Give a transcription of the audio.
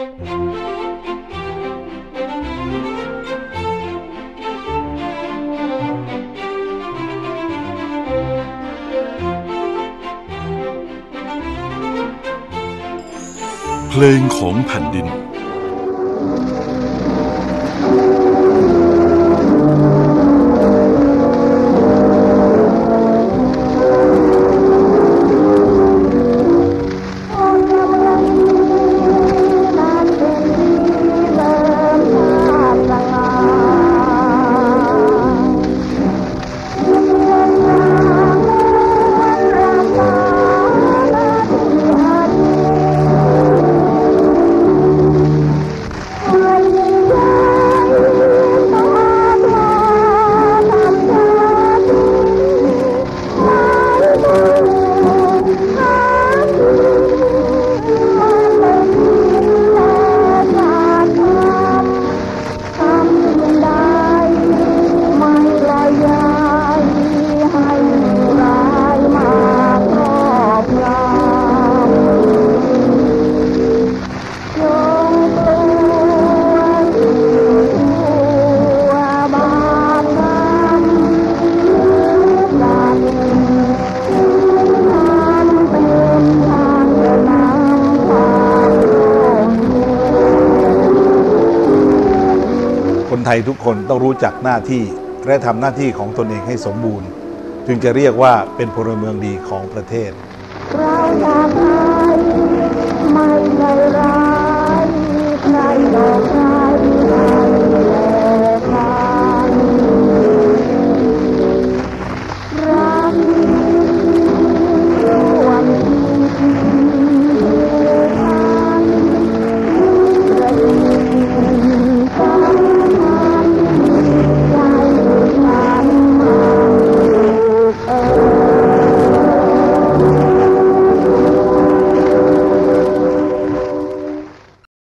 เพลงของแผ่นดิน คนไทยทุกคนต้องรู้จักหน้าที่และทำหน้าที่ของตนเองให้สมบูรณ์ จึงจะเรียกว่าเป็นพลเมืองดีของประเทศเราอยากไทไม่ใช่